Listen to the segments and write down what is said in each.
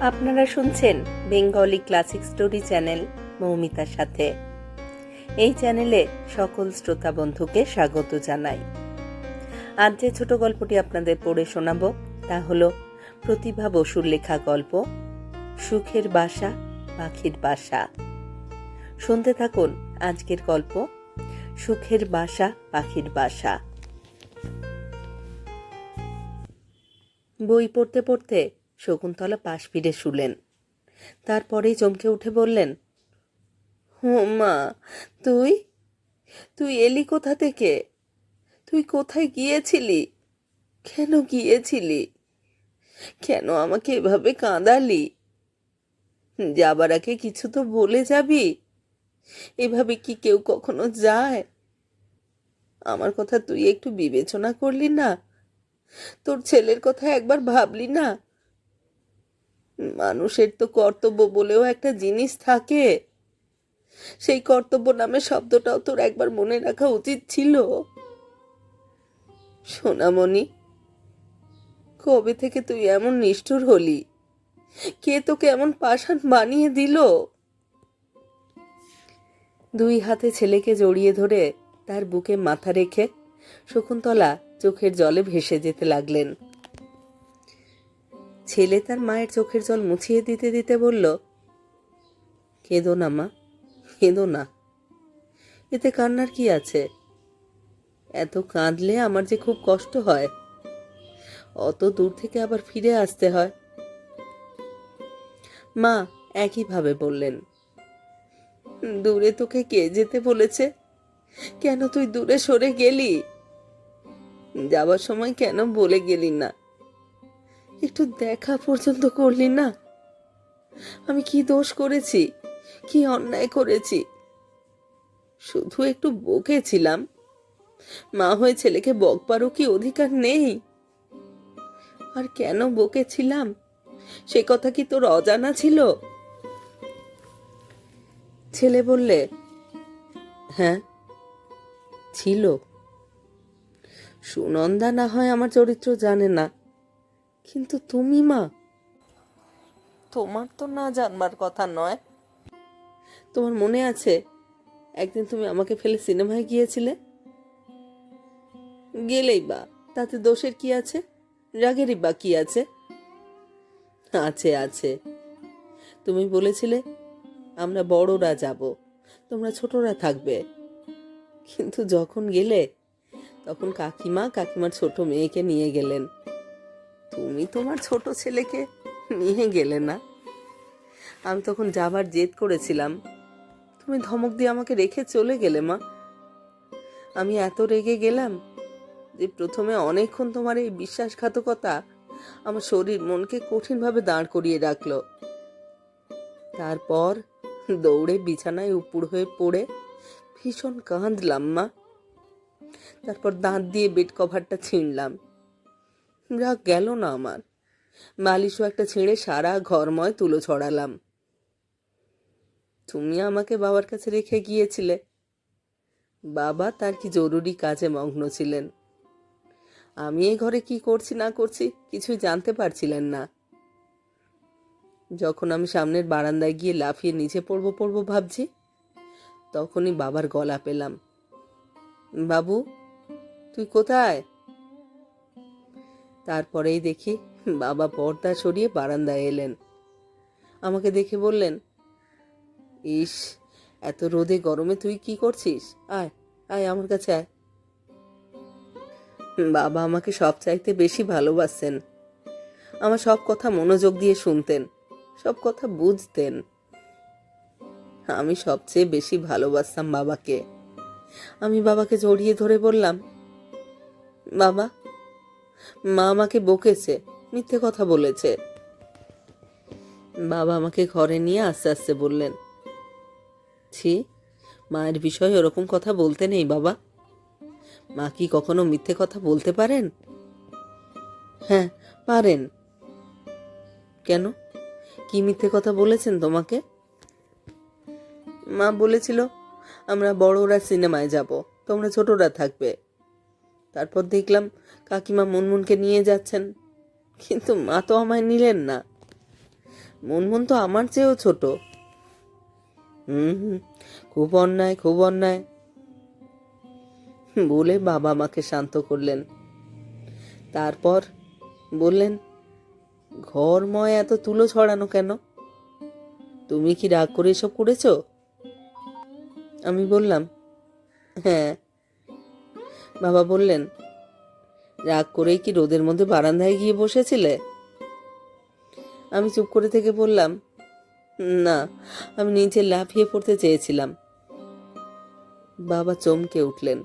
আপনারা শুনছেন Bengali classic story channel মৌমিতার সাথে। এই চ্যানেলে সকল শ্রোতা বন্ধুকে স্বাগত জানাই। আজ যে ছোট গল্পটি আপনাদের পড়ে শোনাব, তা হল প্রতিভা বসুর লেখা গল্প, সুখের বাসা, পাখির বাসা। শুনতে থাকুন আজকের গল্প, সুখের বাসা, পাখির বাসা। বই পড়তে পড়তে শকুন্তলা পাশ ফিরে শুলেন। তারপরেই চমকে উঠে বললেন হো মা, তুই? তুই এলি কোথা থেকে? তুই কোথায় গিয়েছিলি? কেন গিয়েছিলি? কেন আমাকে এভাবে কাঁদালি? যাবার আগে কিছু তো বলে যাবি। এভাবে কি কেউ কখনো যায়? আমার কথা তুই একটু বিবেচনা করলি না? তোর ছেলের কথা একবার ভাবলি না? মানুষের তো কর্তব্য বলেও একটা জিনিস থাকে। সেই কর্তব্য নামে শব্দটাও তোর একবার মনে রাখা উচিত ছিল। সোনামণি, কবে থেকে তুই এমন নিষ্ঠুর হলি? কে তোকে এমন পাষাণ বানিয়ে দিল? দুই হাতে ছেলেকে জড়িয়ে ধরে তার বুকে মাথা রেখে শকুন্তলা চোখের জলে ভেসে যেতে লাগলেন। ছেলে তার মায়ের চোখের জল মুছিয়ে দিতে দিতে বলল, কেঁদো না মা, কেঁদো না। এতে কান্নার কি আছে? এত কাঁদলে আমার যে খুব কষ্ট হয়। অত দূর থেকে আবার ফিরে আসতে হয়। মা একইভাবে বললেন, দূরে তোকে কে যেতে বলেছে? কেন তুই দূরে সরে গেলি? যাবার সময় কেন বলে গেলি না? একটু দেখা পর্যন্ত করলি না? আমি কি দোষ করেছি? কি অন্যায় করেছি? শুধু একটু বকেছিলাম মা হয়ে ছেলেকে বকবারও কি অধিকার নেই। আর কেন বকেছিলাম সে কথা কি তোর অজানা ছিল? ছেলে বললে হ্যাঁ ছিল। সুনন্দা না হয় আমার চরিত্র জানে না। কিন্তু তুমি মা। তোমার তো না জানবার কথা নয়। তোমার মনে আছে একদিন তুমি আমাকে ফেলে সিনেমায় গিয়েছিলে? গেলেই বা তাতে দোষের কি আছে? রাগেরই বা কি আছে? আছে আছে। তুমি বলেছিলে আমরা বড়রা যাব তোমরা ছোটরা থাকবে। কিন্তু যখন গেলে তখন কাকিমা কাকিমার ছোট মেয়েকে নিয়ে গেলেন। তুমি তোমার ছোট ছেলেকে নিয়ে গেলে না। আমি তখন যাবার জেদ করেছিলাম। তুমি ধমক দিয়ে আমাকে রেখে চলে গেলে, মা। আমি এত রেগে গেলাম যে প্রথমে অনেকক্ষণ তোমার এই বিশ্বাসঘাতকতা আমার শরীর মনকে কঠিনভাবে দাঁড় করিয়ে রাখল। তারপর দৌড়ে বিছানায় উপুর হয়ে পড়ে ভীষণ কাঁদলাম, মা। তারপর দাঁত দিয়ে বেড কভারটা ছিঁড়লাম রাগ গেল না আমার। মালিশও একটা ছেড়ে সারা ঘরময় তুলো ছড়ালাম। তুমি আমাকে বাবার কাছে রেখে গিয়েছিলে। বাবা তার কি জরুরি কাজে মগ্ন ছিলেন। আমি এই ঘরে কি করছি না করছি কিছুই জানতে পারছিলেন না। যখন আমি সামনের বারান্দায় গিয়ে লাফিয়ে নিচে পড়ব পড়ব ভাবছি, তখনই বাবার গলা পেলাম। বাবু, তুই কোথায়? তারপরেই দেখি বাবা পর্দা সরিয়ে বারান্দায় এলেন। আমাকে দেখে বললেন, ইস, এত রোদে গরমে তুই কি করছিস? আয় আয় আমার কাছে আয়। বাবা আমাকে সব চাইতে বেশি ভালোবাসতেন। আমার সব কথা মনোযোগ দিয়ে শুনতেন, সব কথা বুঝতেন। আমি সবচেয়ে বেশি ভালোবাসতাম বাবাকে। আমি বাবাকে জড়িয়ে ধরে বললাম, বাবা মা আমাকে বকেছে, মিথ্যে কথা বলেছে। বাবা আমাকে ঘরে নিয়ে আস্তে আস্তে বললেন, ছি, মায়ের বিষয়ে ওরকম কথা বলতে নেই বাবা। মা কি কখনো মিথ্যে কথা বলতে পারেন? হ্যাঁ পারেন। কেন? কি মিথ্যে কথা বলেছেন তোমাকে? মা বলেছিল, আমরা বড়রা সিনেমায় যাব, তোমরা ছোটরা থাকবে। তারপর দেখলাম কাকিমা মুনমুনকে নিয়ে যাচ্ছেন। কিন্তু মা তো আমায় নিলেন না। মুনমুন তো আমার চেয়েও ছোট। হুম হুম, খুব অন্যায় খুব অন্যায়। বলে বাবা মাকে শান্ত করলেন। তারপর বললেন ঘরময় এত তুলো ছড়ানো কেন? তুমি কি রাগ করে এসব করেছ? আমি বললাম হ্যাঁ বাবা বললেন, রাগ করেই কি রোদের মধ্যে বারান্দায় গিয়ে বসেছিলে? আমি চুপ করে থেকে বললাম, না, আমি নিচে লাফিয়ে পড়তে চেয়েছিলাম। বাবা চমকে উঠলেন,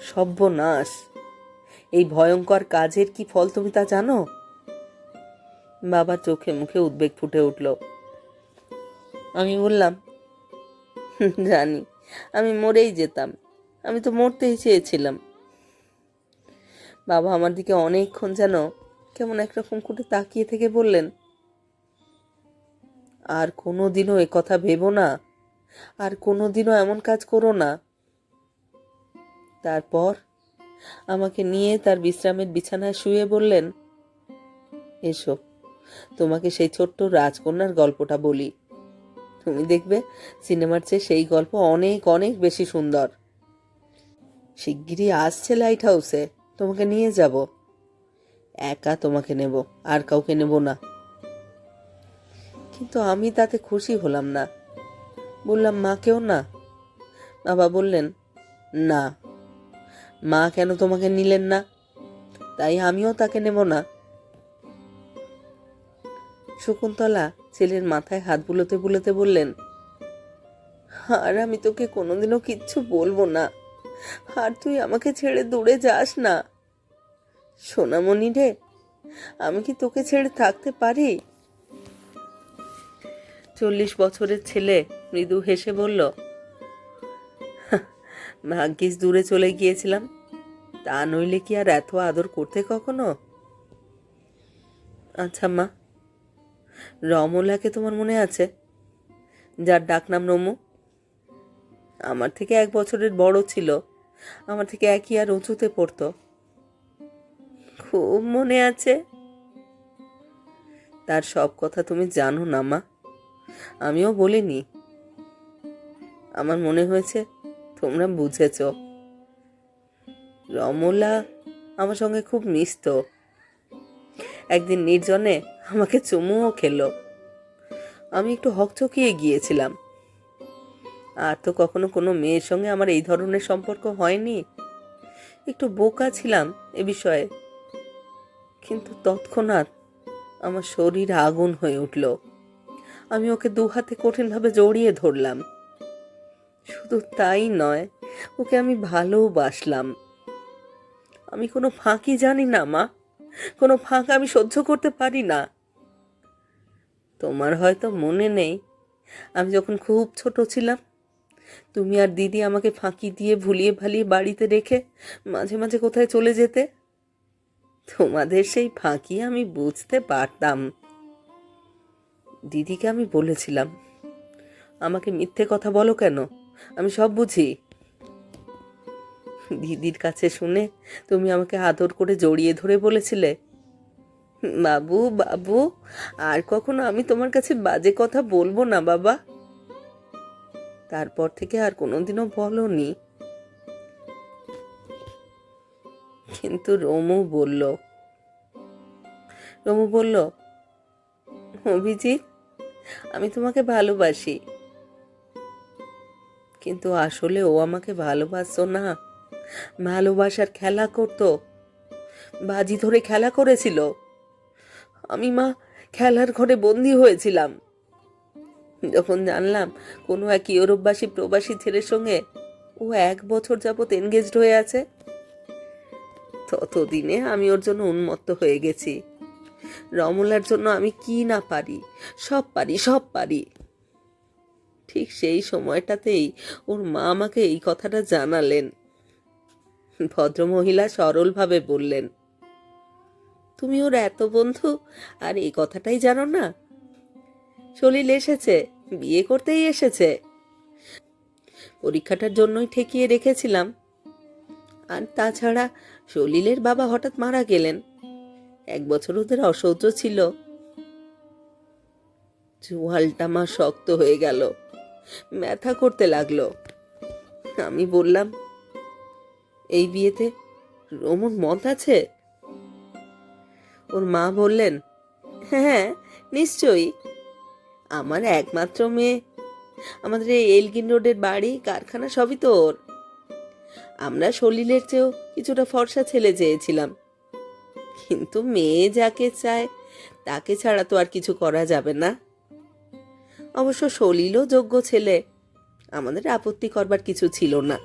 সর্বনাশ! এই ভয়ঙ্কর কাজের কি ফল তুমি তা জানো? বাবার চোখে মুখে উদ্বেগ ফুটে উঠল। আমি বললাম, জানি, আমি মরেই যেতাম। আমি তো মরতেই চেয়েছিলাম। বাবা আমার দিকে অনেকক্ষণ যেন কেমন একরকম করে তাকিয়ে থেকে বললেন, আর কোনো দিনও এ কথা ভেবো না, আর কোনো দিনও এমন কাজ করো না। তারপর আমাকে নিয়ে তার বিশ্রামের বিছানায় শুয়ে বললেন, এসো, তোমাকে সেই ছোট্ট রাজকন্যার গল্পটা বলি। তুমি দেখবে, সিনেমার চেয়ে সেই গল্প অনেক অনেক বেশি সুন্দর। শিগগিরই আসছে লাইট হাউসে তোমাকে নিয়ে যাব। একা তোমাকে নেব, আর কাউকে নেব না। কিন্তু আমি তাতে খুশি হলাম না। বললাম মাকেও না? বাবা বললেন, না। মা কেন তোমাকে নিলেন না? তাই আমিও তাকে নেব না। শকুন্তলা ছেলের মাথায় হাত বুলোতে বুলোতে বললেন, আর আমি তোকে কোনোদিনও কিচ্ছু বলব না। আর তুই আমাকে ছেড়ে দূরে যাস না। সোনামণি রে, আমি কি তোকে ছেড়ে থাকতে পারি? চল্লিশ বছরের ছেলে, মৃদু হেসে বলল, ভাগ্যিস দূরে চলে গিয়েছিলাম। তা নইলে কি আর এত আদর করতে কখনো? আচ্ছা মা, রমলাকে তোমার মনে আছে? যার ডাকনাম রমু? আমার থেকে এক বছরের বড় ছিল। আমার থেকে একই আর উঁচুতে পড়তো। খুব মনে আছে। তার সব কথা তুমি জানো না, মা। আমিও বলিনি। আমার মনে হয়েছে তোমরা বুঝেছ। রমলা আমার সঙ্গে খুব মিশত। একদিন নির্জনে আমাকে চুমুও খেলো। আমি একটু হকচকিয়ে গিয়েছিলাম। আর তো কখনো কোনো মেয়ের সঙ্গে আমার এই ধরনের সম্পর্ক হয়নি। একটু বোকা ছিলাম এ বিষয়ে। কিন্তু তৎক্ষণাৎ আমার শরীর আগুন হয়ে উঠল। আমি ওকে দু হাতে কঠিনভাবে জড়িয়ে ধরলাম। শুধু তাই নয়, ওকে আমি ভালোবাসলাম। আমি কোনো ফাঁকি জানি না, মা। কোনো ফাঁক আমি সহ্য করতে পারি না। তোমার হয়তো মনে নেই, আমি যখন খুব ছোট ছিলাম তুমি আর দিদি আমাকে ফাঁকি দিয়ে ভুলিয়ে ভালিয়ে বাড়িতে রেখে মাঝে মাঝে কোথায় চলে যেতে? তোমাদের সেই ফাঁকি আমি বুঝতে পারতাম। দিদিকে আমি বলেছিলাম, আমাকে মিথ্যে কথা বলো কেন? আমি সব বুঝি। দিদির কাছে শুনে তুমি আমাকে আদর করে জড়িয়ে ধরে বলেছিলে, বাবু বাবু, আর কখনো আমি তোমার কাছে বাজে কথা বলব না, বাবা। তারপর থেকে আর কোনোদিনও বলনি। কিন্তু রমু বলল রমু বলল, অভিজিৎ, আমি তোমাকে ভালোবাসি। কিন্তু আসলে ও আমাকে ভালোবাসতো না। ভালোবাসার খেলা করতো। বাজি ধরে খেলা করেছিল। আমি মা, খেলার ঘরে বন্দি হয়েছিলাম। যখন জানলাম কোনো এক ইউরোপবাসী প্রবাসী ছেলের সঙ্গে ও এক বছর যাবৎ এনগেজড হয়ে আছে, ততদিনে আমি ওর জন্য উন্মত্ত হয়ে গেছি। রমলার জন্য আমি কি না পারি, সব পারি সব পারি। ঠিক সেই সময়টাতেই ওর মা আমাকে এই কথাটা জানালেন। ভদ্রমহিলা সরলভাবে বললেন, তুমি ওর এত বন্ধু, আর এই কথাটাই জানো না? সলিল এসেছে, বিয়ে করতেই এসেছে। পরীক্ষাটার জন্যই ঠেকিয়ে রেখেছিলাম। আর তাছাড়া সলিলের বাবা হঠাৎ মারা গেলেন। এক বছর ওদের অসহ্য ছিল। চোয়ালটা মা শক্ত হয়ে গেল। ব্যথা করতে লাগল। আমি বললাম, এই বিয়েতে রমন মত আছে? ওর মা বললেন হ্যাঁ নিশ্চয়ই। আমার একমাত্র মেয়ে। আমাদের এই এলগিন রোডের বাড়ি, কারখানা সবই তো ওর আমরা সলিলের চেয়েও কিছুটা ফর্সা ছেলে চেয়েছিলাম। কিন্তু মেয়ে যাকে চায়, তাকে ছাড়া তো আর কিছু করা যাবে না। অবশ্য সলিলও যোগ্য ছেলে, আমাদের আপত্তি করবার কিছু ছিল না।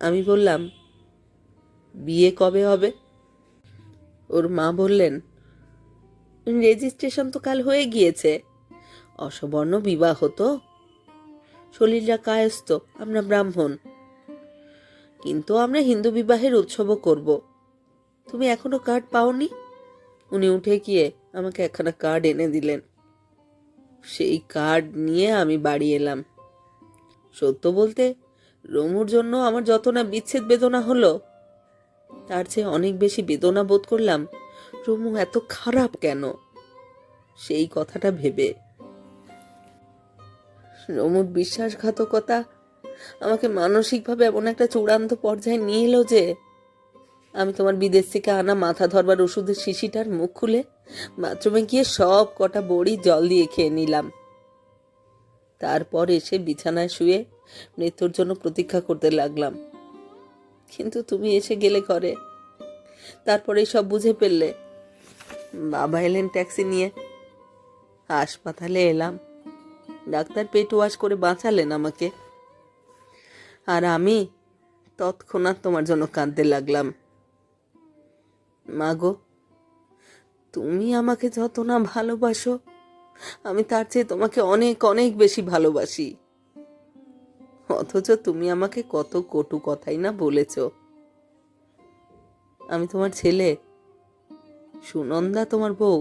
আমি বললাম, বিয়ে কবে হবে? ওর মা বললেন রেজিস্ট্রেশন তো কাল হয়ে গিয়েছে। অসবর্ণ বিবাহ তো। সলিলরা কায়স্থ, আমরা ব্রাহ্মণ। কিন্তু আমরা হিন্দু বিবাহের উৎসবও করব। তুমি এখনও কার্ড পাওনি? উনি উঠে গিয়ে আমাকে একখানা কার্ড এনে দিলেন। সেই কার্ড নিয়ে আমি বাড়ি এলাম। সত্য বলতে, রমুর জন্য আমার যত না বিচ্ছেদ বেদনা হলো, তার চেয়ে অনেক বেশি বেদনা বোধ করলাম রমু এত খারাপ কেন? সেই কথাটা ভেবে। রমুর বিশ্বাসঘাতকতা আমাকে মানসিকভাবে এমন একটা চূড়ান্ত পর্যায়ে নিয়ে এলো যে, আমি তোমার বিদেশ থেকে আনা মাথা ধরবার ওষুধের শিশিটার মুখ খুলে বাথরুমে গিয়ে সব কটা বড়ি জল দিয়ে খেয়ে নিলাম। তারপর এসে বিছানায় শুয়ে মৃত্যুর জন্য প্রতীক্ষা করতে লাগলাম। কিন্তু তুমি এসে গেলে ঘরে। তারপরে সব বুঝে ফেললে বাবা এলেন ট্যাক্সি নিয়ে। হাসপাতালে এলাম। ডাক্তার পেট ওয়াশ করে বাঁচালেন আমাকে। আর আমি তৎক্ষণাৎ তোমার জন্য কাঁদতে লাগলাম। মাগো তুমি আমাকে যত না ভালোবাসো, আমি তার চেয়ে তোমাকে অনেক অনেক বেশি ভালোবাসি। অথচ তুমি আমাকে কত কটু কথাই না বলেছ। আমি তোমার ছেলে সুনন্দা তোমার বউ?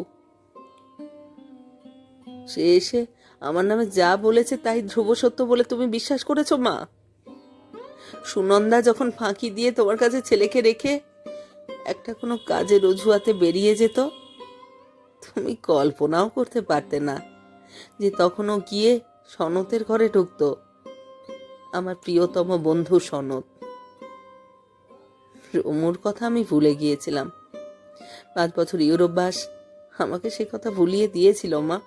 সে এসে আমার নামে যা বলেছে তাই ধ্রুব সত্য বলে তুমি বিশ্বাস করেছ, মা? সুনন্দা যখন ফাঁকি দিয়ে তোমার কাছে ছেলেকে রেখে একটা কোনো কাজের অজুহাতে বেরিয়ে যেত, তুমি কল্পনাও করতে পারতে না যে তখনও গিয়ে সনতের ঘরে ঢুকতো, আমার প্রিয়তম বন্ধু সনত রমুর কথা আমি ভুলে গিয়েছিলাম। পাঁচ বছর ইউরোপবাস আমাকে সে কথা ভুলিয়ে দিয়েছিল, মা।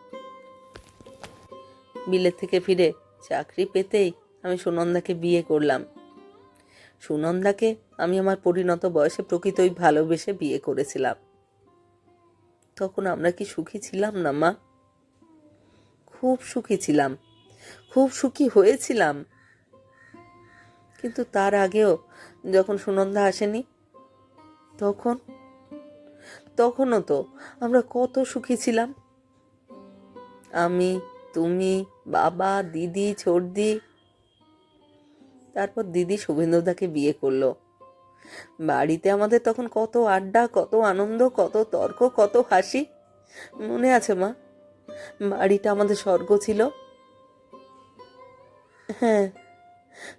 বিলেত থেকে ফিরে চাকরি পেতেই আমি সুনন্দাকে বিয়ে করলাম। সুনন্দাকে আমি আমার পরিণত বয়সে প্রকৃতই ভালোবেসে বিয়ে করেছিলাম। তখন আমরা কি সুখী ছিলাম না, মা? খুব সুখী ছিলাম। খুব সুখী হয়েছিলাম। কিন্তু তার আগেও যখন সুনন্দা আসেনি, তখন তখনও তো আমরা কত সুখী ছিলাম। আমি, তুমি, বাবা, দিদি, ছোটদি। তারপর দিদি শুভেন্দুদাকে বিয়ে করল। বাড়িতে আমাদের তখন কত আড্ডা, কত আনন্দ, কত তর্ক, কত হাসি। মনে আছে মা? বাড়িটা আমাদের স্বর্গ ছিল। হ্যাঁ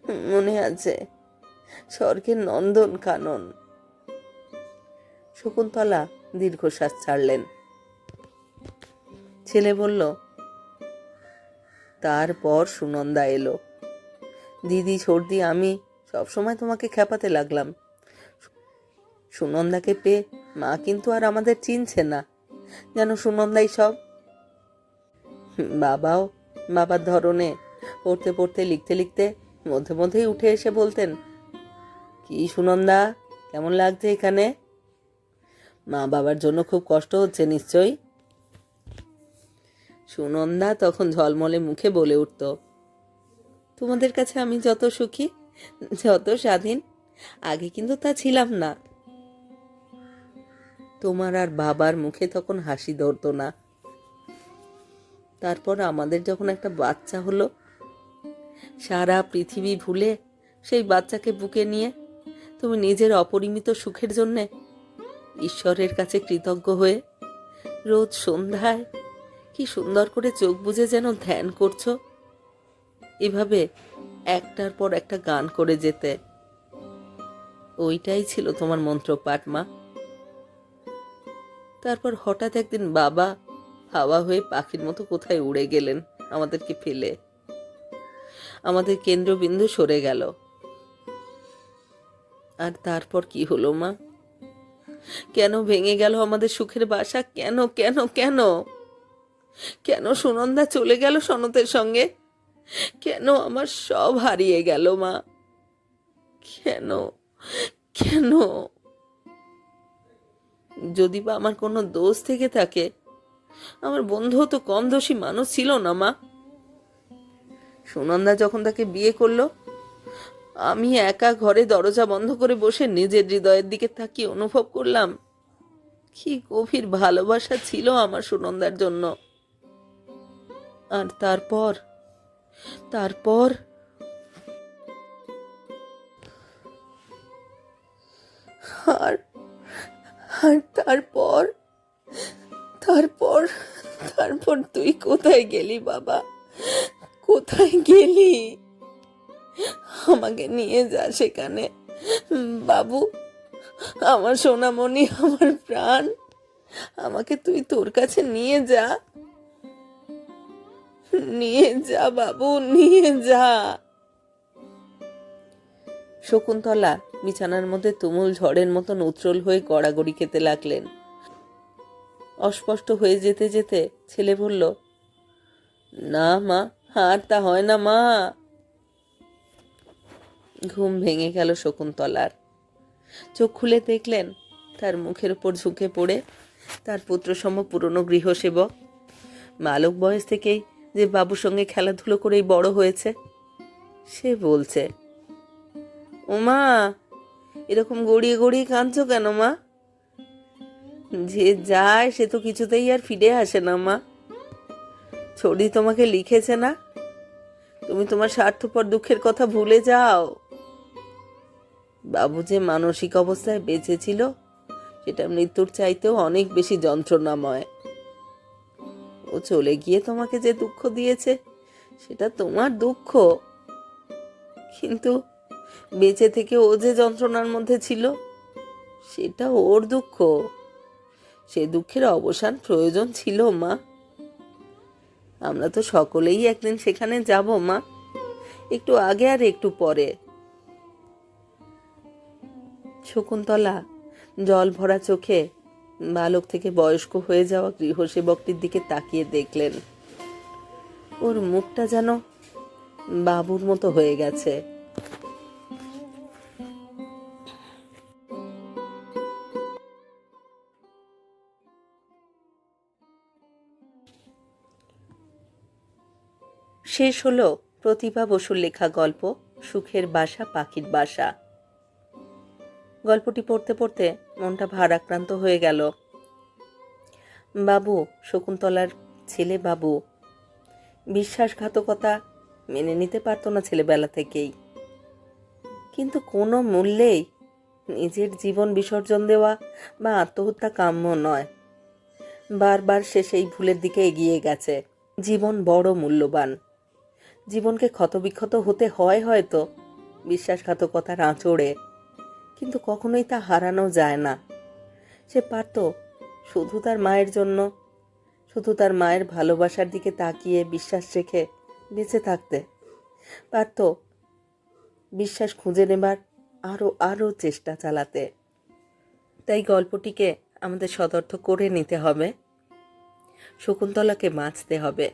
মনে আছে। স্বর্গের নন্দন কানন শকুন্তলা দীর্ঘশ্বাস ছাড়লেন। ছেলে বলল, তারপর সুনন্দা এলো। দিদি, সর্দি, আমি সবসময় তোমাকে খেপাতে লাগলাম। সুনন্দাকে পেয়ে মা কিন্তু আর আমাদের চিনছে না। যেন সুনন্দাই সব বাবাও বাবার ধরনে পড়তে পড়তে, লিখতে লিখতে মধ্যে মধ্যেই উঠে এসে বলতেন, কি সুনন্দা, কেমন লাগছে এখানে? মা বাবার জন্য খুব কষ্ট হচ্ছে নিশ্চয়ই। সুনন্দা তখন ঝলমলে মুখে বলে উঠত, তোমাদের কাছে আমি যত সুখী, যত স্বাধীন, আগে কিন্তু তা ছিলাম না। তোমার আর বাবার মুখে তখন হাসি ধরতো না। তারপর আমাদের যখন একটা বাচ্চা হলো, সারা পৃথিবী ভুলে সেই বাচ্চাকে বুকে নিয়ে তুমি নিজের অপরিমিত সুখের জন্যে ঈশ্বরের কাছে কৃতজ্ঞ হয়ে, রোজ সন্ধ্যায় কি সুন্দর করে চোখ বুজে যেন ধ্যান করছ। এভাবে একটার পর একটা গান করে যেতে। ওইটাই ছিল তোমার মন্ত্রপাঠ, মা। তারপর হঠাৎ একদিন বাবা হাওয়া হয়ে পাখির মতো কোথায় উড়ে গেলেন আমাদেরকে ফেলে। আমাদের কেন্দ্রবিন্দু সরে গেল। আর তারপর কি হলো, মা? কেন ভেঙে গেল আমাদের সুখের বাসা? কেন কেন কেন? কেন সুনন্দা চলে গেল সনতের সঙ্গে? কেন আমার সব হারিয়ে গেল মা? কেন কেন? যদি বা আমার কোনো দোষ থেকে থাকে, আমার বন্ধুও তো কম দোষী মানুষ ছিল না মা। সুনন্দা যখন তাকে বিয়ে করল আমি একা ঘরে দরজা বন্ধ করে বসে নিজের হৃদয়ের দিকে তাকিয়ে অনুভব করলাম, কি গভীর ভালোবাসা ছিল আমার সুনন্দার জন্য। আর তারপর? তারপর? আর আর তারপর? তারপর তারপর তুই কোথায় গেলি বাবা? কোথায় গেলি? আমাকে নিয়ে যা সেখানে। বাবু, আমার সোনামণি আমার প্রাণ। আমাকে তুই তোর কাছে নিয়ে যা। নিয়ে যা বাবু, নিয়ে যা। শকুন্তলা বিছানার মধ্যে তুমুল ঝড়ের মতন উত্রল হয়ে গড়াগড়ি খেতে লাগলেন। অস্পষ্ট হয়ে যেতে যেতে ছেলে বলল, না মা, আর তা হয় না মা। ঘুম ভেঙে গেল শকুন্তলার। চোখ খুলে দেখলেন তার মুখের উপর ঝুঁকে পড়ে তার পুত্রসম পুরনো গৃহসেবক। মালক বয়স থেকেই যে বাবুর সঙ্গে খেলাধুলো করেই বড় হয়েছে, সে বলছে, ওমা, এরকম গড়িয়ে গড়িয়ে কাঁদছো কেন মা? যে যায় সে তো কিছুতেই আর ফিরে আসে না মা। ছড়ি তোমাকে লিখেছে না? তুমি তোমার স্বার্থপর দুঃখের কথা ভুলে যাও। বাবু যে মানসিক অবস্থায় বেঁচে ছিল, সেটা মৃত্যুর চাইতেও অনেক বেশি যন্ত্রণাময়। ও চলে গিয়ে তোমাকে যে দুঃখ দিয়েছে, সেটা তোমার দুঃখ। কিন্তু বেঁচে থেকে ও যে যন্ত্রণার মধ্যে ছিল, সেটা ওর দুঃখ। সে দুঃখের অবসান প্রয়োজন ছিল, মা। আমরা তো সকলেই একদিন সেখানে যাব, মা। একটু আগে আর একটু পরে। শকুন্তলা, জল ভরা চোখে বালক থেকে বয়স্ক হয়ে যাওয়া গৃহসেবকটির দিকে তাকিয়ে দেখলেন। ওর মুখটা যেন বাবুর মতো হয়ে গেছে। শেষ হলো প্রতিভা বসুর লেখা গল্প, সুখের বাসা, পাখির বাসা। গল্পটি পড়তে পড়তে মনটা ভারাক্রান্ত হয়ে গেল। বাবু, শকুন্তলার ছেলে বাবু। বিশ্বাসঘাতকতা মেনে নিতে পারতো না ছেলেবেলা থেকেই। কিন্তু কোনো মূল্যেই নিজের জীবন বিসর্জন দেওয়া বা আত্মহত্যা কাম্য নয়। বারবার সে সেই ভুলের দিকে এগিয়ে গেছে। জীবন বড় মূল্যবান। জীবনকে ক্ষতবিক্ষত হতে হয় হয়তো বিশ্বাসঘাতকতার আঁচড়ে। কিন্তু কখনোই তা হারানো যায় না। সে পারত শুধু তার মায়ের জন্য, শুধু তার মায়ের ভালোবাসার দিকে তাকিয়ে বিশ্বাস রেখে বেঁচে থাকতে। পারত বিশ্বাস খুঁজে নেবার আরও আরও চেষ্টা চালাতে। তাই গল্পটিকে আমাদের সদর্থ করে নিতে হবে। শকুন্তলাকে বাঁচতে হবে।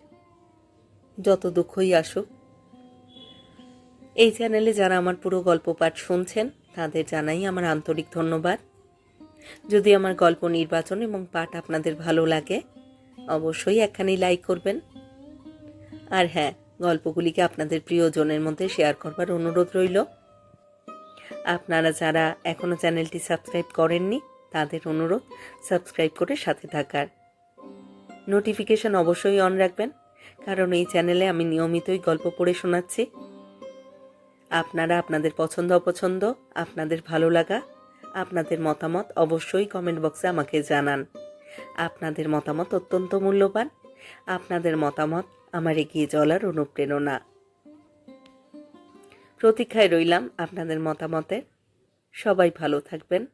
যত দুঃখই আসুক। এই চ্যানেলে যারা আমার পুরো গল্প পাঠ শুনছেন তাদের জানাই আমার আন্তরিক ধন্যবাদ। যদি আমার গল্প নির্বাচন এবং পাঠ আপনাদের ভালো লাগে, অবশ্যই একখানি লাইক করবেন। আর হ্যাঁ গল্পগুলিকে আপনাদের প্রিয়জনের মধ্যে শেয়ার করবার অনুরোধ রইল। আপনারা যারা এখনও চ্যানেলটি সাবস্ক্রাইব করেননি, তাদের অনুরোধ, সাবস্ক্রাইব করে সাথে থাকার। নোটিফিকেশন অবশ্যই অন রাখবেন, কারণ এই চ্যানেলে আমি নিয়মিতই গল্প পড়ে শোনাচ্ছি। আপনারা আপনাদের পছন্দ অপছন্দ, আপনাদের ভালো লাগা, আপনাদের মতামত অবশ্যই কমেন্ট বক্সে আমাকে জানান। আপনাদের মতামত অত্যন্ত মূল্যবান, আপনাদের মতামত আমার এগিয়ে চলার অনুপ্রেরণা। প্রতীক্ষায় রইলাম আপনাদের মতামতের। সবাই ভালো থাকবেন,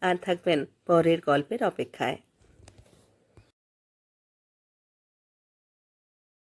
আর থাকবেন পরের গল্পের অপেক্ষায়।